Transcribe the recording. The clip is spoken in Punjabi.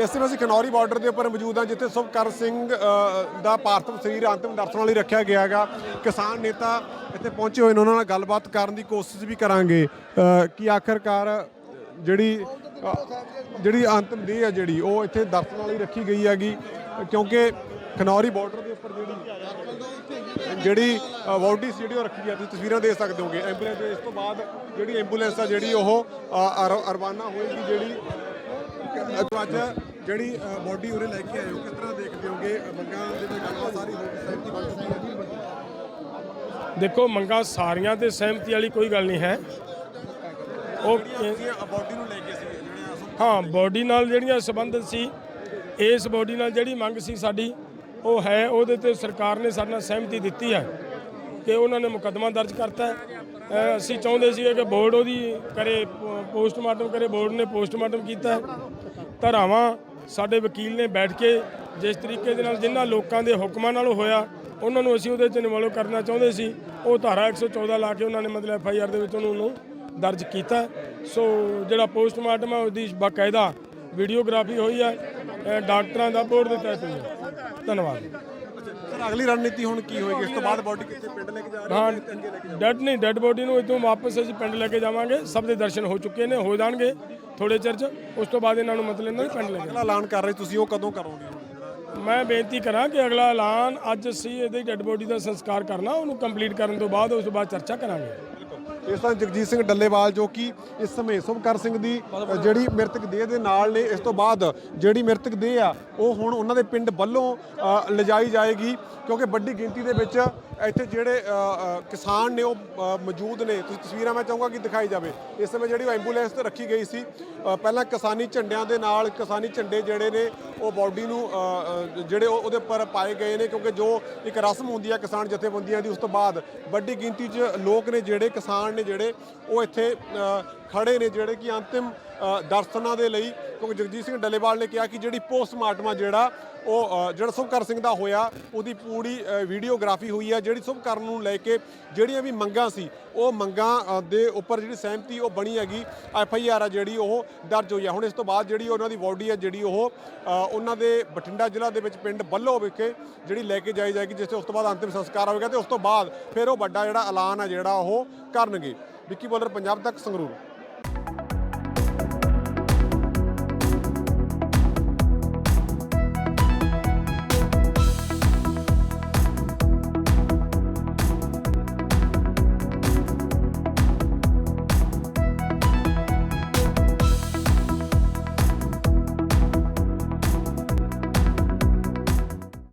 ਇਸ ਸਮੇਂ ਅਸੀਂ ਖਨੌਰੀ ਬਾਰਡਰ ਦੇ ਉੱਪਰ ਮੌਜੂਦ ਹਾਂ, ਜਿੱਥੇ ਸੁਖਕਰ ਸਿੰਘ ਦਾ ਪਾਰਥਿਵ ਸਰੀਰ ਅੰਤਿਮ ਦਰਸ਼ਨਾਂ ਲਈ ਰੱਖਿਆ ਗਿਆ ਹੈਗਾ। ਕਿਸਾਨ ਨੇਤਾ ਇੱਥੇ ਪਹੁੰਚੇ ਹੋਏ ਨੇ, ਉਹਨਾਂ ਨਾਲ ਗੱਲਬਾਤ ਕਰਨ ਦੀ ਕੋਸ਼ਿਸ਼ ਵੀ ਕਰਾਂਗੇ। ਕਿ ਆਖਰਕਾਰ ਜਿਹੜੀ ਜਿਹੜੀ ਅੰਤਿਮ ਦੇਹ ਹੈ ਜਿਹੜੀ, ਉਹ ਇੱਥੇ ਦਰਸ਼ਨਾਂ ਲਈ ਰੱਖੀ ਗਈ ਹੈਗੀ, ਕਿਉਂਕਿ ਖਨੌਰੀ ਬਾਰਡਰ ਦੇ ਉੱਪਰ ਜਿਹੜੀ ਜਿਹੜੀ ਵਾਰਡੀ ਜਿਹੜੀ ਉਹ ਰੱਖੀ ਹੈ। ਤੁਸੀਂ ਤਸਵੀਰਾਂ ਦੇ ਸਕਦੇ ਹੋਗੇ। ਐਂਬੂਲੈਂਸ, ਇਸ ਤੋਂ ਬਾਅਦ ਜਿਹੜੀ ਐਂਬੂਲੈਂਸ ਆ ਜਿਹੜੀ ਉਹ ਰਵਾਨਾ ਹੋਏਗੀ ਜਿਹੜੀ ਅ, ਅੱਜ ਜਿਹੜੀ ਬਾਡੀ ਉਰੇ ਲੈ ਕੇ ਆਏ ਹੋ ਕਿਸ ਤਰ੍ਹਾਂ ਦੇਖਦੇ ਹੋਗੇ? ਮੰਗਾਂ ਦੇ ਤੇ ਗੱਲਬਾਤ ਸਾਰੀ ਹੋ ਗਈ ਸਹਿਮਤੀ ਬਣ ਚੁੱਕੀ ਹੈ ਦੇਖੋ ਮੰਗਾਂ ਸਾਰੀਆਂ ਤੇ ਸਹਿਮਤੀ ਵਾਲੀ ਕੋਈ ਗੱਲ ਨਹੀਂ ਹੈ। ਉਹ ਬਾਡੀ ਨੂੰ ਲੈ ਕੇ ਸੀ ਹਾਂ ਬੋਡੀ ਨਾਲ ਜਿਹੜੀਆਂ ਸੰਬੰਧਿਤ ਸੀ ਇਸ ਬੋਡੀ ਨਾਲ ਜਿਹੜੀ ਮੰਗ ਸੀ ਸਾਡੀ ਉਹ ਹੈ ਉਹਦੇ ਤੇ ਸਰਕਾਰ ਨੇ ਸਾਡੇ ਨਾਲ ਸਹਿਮਤੀ ਦਿੱਤੀ ਹੈ ਕਿ ਉਹਨਾਂ ਨੇ ਮੁਕੱਦਮਾ ਦਰਜ ਕਰਤਾ ਅਸੀਂ ਚਾਹੁੰਦੇ ਸੀ ਕਿ ਬੋਰਡ ਉਹਦੀ ਕਰੇ ਪੋਸਟਮਾਰਟਮ ਕਰੇ ਬੋਰਡ ਨੇ ਪੋਸਟਮਾਰਟਮ ਕੀਤਾ। ਧਾਰਾਵਾਂ ਸਾਡੇ ਵਕੀਲ ਨੇ ਬੈਠ ਕੇ ਜਿਸ ਤਰੀਕੇ ਦੇ ਨਾਲ ਜਿਨ੍ਹਾਂ ਲੋਕਾਂ ਦੇ ਹੁਕਮਾਂ ਨਾਲ ਹੋਇਆ, ਉਹਨਾਂ ਨੂੰ ਅਸੀਂ ਉਹਦੇ 'ਚ ਇਨਵੋਲਵ ਕਰਨਾ ਚਾਹੁੰਦੇ ਸੀ। ਉਹ ਧਾਰਾ 114 ਲਾ ਕੇ ਉਹਨਾਂ ਨੇ ਮਤਲਬ ਐਫ ਆਈ ਆਰ ਦੇ ਵਿੱਚ ਉਹਨੂੰ ਉਹਨੂੰ ਦਰਜ ਕੀਤਾ। ਸੋ ਜਿਹੜਾ ਪੋਸਟਮਾਰਟਮ ਹੈ ਉਹਦੀ ਬਾਕਾਇਦਾ ਵੀਡੀਓਗ੍ਰਾਫੀ ਹੋਈ ਹੈ ਡਾਕਟਰਾਂ ਦਾ ਬੋਰਡ ਦੇ ਤਹਿਤ ਹੋਈ ਧੰਨਵਾਦ। ਸਰ ਅਗਲੀ ਰਣਨੀਤੀ ਹੁਣ ਕੀ ਹੋਏਗੀ? ਇਸ ਤੋਂ ਬਾਅਦ ਬਾਡੀ ਕਿੱਥੇ ਪਿੰਡ ਲੈ ਕੇ ਜਾ ਰਹੇ ਹਾਂ ਹੋ ਅੱਗੇ ਲੈ ਕੇ ਡੈਡ ਨਹੀਂ ਡੈਡ ਬੋਡੀ ਨੂੰ ਇਤੋਂ ਵਾਪਸ ਅਸੀਂ ਪਿੰਡ ਲੈ ਕੇ ਜਾਵਾਂਗੇ। ਸਭ ਦੇ ਦਰਸ਼ਨ ਹੋ ਚੁੱਕੇ ਨੇ ਹੋ ਜਾਣਗੇ ਥੋੜੇ ਚਿਰ ਚ। ਉਸ ਤੋਂ ਬਾਅਦ ਇਹਨਾਂ ਨੂੰ ਮਤਲਬ ਇਹਨਾਂ ਨੂੰ ਪਿੰਡ ਲੈ ਕੇ ਅਗਲਾ ਐਲਾਨ ਕਰ ਰਹੇ ਤੁਸੀਂ ਉਹ ਕਦੋਂ ਕਰੋਗੇ? ਮੈਂ ਬੇਨਤੀ ਕਰਾਂ ਕਿ ਅਗਲਾ ਐਲਾਨ ਅੱਜ ਅਸੀਂ ਇਹਦੀ ਡੈਡ ਬੋਡੀ ਦਾ ਸੰਸਕਾਰ ਕਰਨਾ ਉਹਨੂੰ ਕੰਪਲੀਟ ਕਰਨ ਤੋਂ ਬਾਅਦ ਉਸ ਤੋਂ ਬਾਅਦ ਚਰਚਾ ਕਰਾਂਗੇ। ਇਸ ਤਰ੍ਹਾਂ ਜਗਜੀਤ ਸਿੰਘ ਡੱਲੇਵਾਲ ਜੋ ਕਿ ਇਸ ਸਮੇਂ ਸੁਭਕਰ ਸਿੰਘ ਦੀ ਜਿਹੜੀ ਮ੍ਰਿਤਕ ਦੇਹ ਦੇ ਨਾਲ ਨੇ ਇਸ ਤੋਂ ਬਾਅਦ ਜਿਹੜੀ ਮ੍ਰਿਤਕ ਦੇਹ ਆ ਉਹ ਹੁਣ ਉਹਨਾਂ ਦੇ ਪਿੰਡ ਵੱਲੋਂ ਲਿਜਾਈ ਜਾਏਗੀ। ਕਿਉਂਕਿ ਵੱਡੀ ਗਿਣਤੀ ਦੇ ਵਿੱਚ ਇੱਥੇ ਜਿਹੜੇ ਕਿਸਾਨ ਨੇ ਉਹ ਮੌਜੂਦ ਨੇ। ਤੁਸੀਂ ਤਸਵੀਰਾਂ ਮੈਂ ਚਾਹੂੰਗਾ ਕਿ ਦਿਖਾਈ ਜਾਵੇ। ਇਸ ਸਮੇਂ ਜਿਹੜੀ ਐਂਬੂਲੈਂਸ ਤੇ ਰੱਖੀ ਗਈ ਸੀ ਪਹਿਲਾਂ ਕਿਸਾਨੀ ਝੰਡਿਆਂ ਦੇ ਨਾਲ ਕਿਸਾਨੀ ਝੰਡੇ ਜਿਹੜੇ ਨੇ ਉਹ ਬਾਡੀ ਨੂੰ ਜਿਹੜੇ ਉਹ- ਉਹਦੇ ਉੱਪਰ ਪਾਏ ਗਏ ਨੇ। ਕਿਉਂਕਿ ਜੋ ਇੱਕ ਰਸਮ ਹੁੰਦੀ ਹੈ ਕਿਸਾਨ ਜਥੇਬੰਦੀਆਂ ਦੀ ਉਸ ਤੋਂ ਬਾਅਦ ਵੱਡੀ ਗਿਣਤੀ 'ਚ ਲੋਕ ਨੇ ਜਿਹੜੇ ਕਿਸਾਨ ਨੇ ਜਿਹੜੇ ਉਹ ਇੱਥੇ ਅ, ਖੜੇ ਨੇ ਜਿਹੜੇ ਕਿ ਅੰਤਿਮ ਦਰਸ਼ਨਾਂ ਦੇ ਲਈ ਕਿਉਂਕਿ ਜਗਜੀਤ ਸਿੰਘ ਡੱਲੇਵਾਲ ਨੇ ਕਿਹਾ ਕਿ ਜਿਹੜੀ ਪੋਸਟਮਾਰਟਮ ਆ ਜਿਹੜਾ, ਉਹ ਜਿਹੜਾ ਸੁਭਕਰ ਸਿੰਘ ਦਾ ਹੋਇਆ, ਉਹਦੀ ਪੂਰੀ ਵੀਡੀਓਗ੍ਰਾਫੀ ਹੋਈ ਆ, ਜਿਹੜੀ ਸ਼ੁਭਕਰਨ ਨੂੰ ਲੈ ਕੇ ਜਿਹੜੀਆਂ ਵੀ ਮੰਗਾਂ ਸੀ, ਉਹ ਮੰਗਾਂ ਦੇ ਉੱਪਰ ਜਿਹੜੀ ਸਹਿਮਤੀ ਉਹ ਬਣੀ ਹੈਗੀ, ਐਫ ਆਈ ਆਰ ਆ ਜਿਹੜੀ ਉਹ ਦਰਜ ਹੋਈ ਆ। ਹੁਣ ਇਸ ਤੋਂ ਬਾਅਦ ਜਿਹੜੀ ਉਹਨਾਂ ਦੀ ਬਾਡੀ ਆ, ਜਿਹੜੀ ਉਹ ਉਹਨਾਂ ਦੇ ਬਠਿੰਡਾ ਜ਼ਿਲ੍ਹਾ ਦੇ ਵਿੱਚ ਪਿੰਡ ਬੱਲੋ ਵਿਖੇ ਜਿਹੜੀ ਲੈ ਕੇ ਜਾਈ ਜਾਏਗੀ, ਜਿਸ ਤੋਂ ਉਸ ਤੋਂ ਬਾਅਦ ਅੰਤਿਮ ਸੰਸਕਾਰ ਹੋਵੇਗਾ ਤੇ ਉਸ ਤੋਂ ਬਾਅਦ ਫਿਰ ਉਹ ਵੱਡਾ ਜਿਹੜਾ ਐਲਾਨ ਆ ਜਿਹੜਾ ਉਹ ਕਰਨਗੇ। ਵਿੱਕੀ ਬੋਲਰ, ਪੰਜਾਬ ਤੱਕ ਸੰਗਰੂਰ।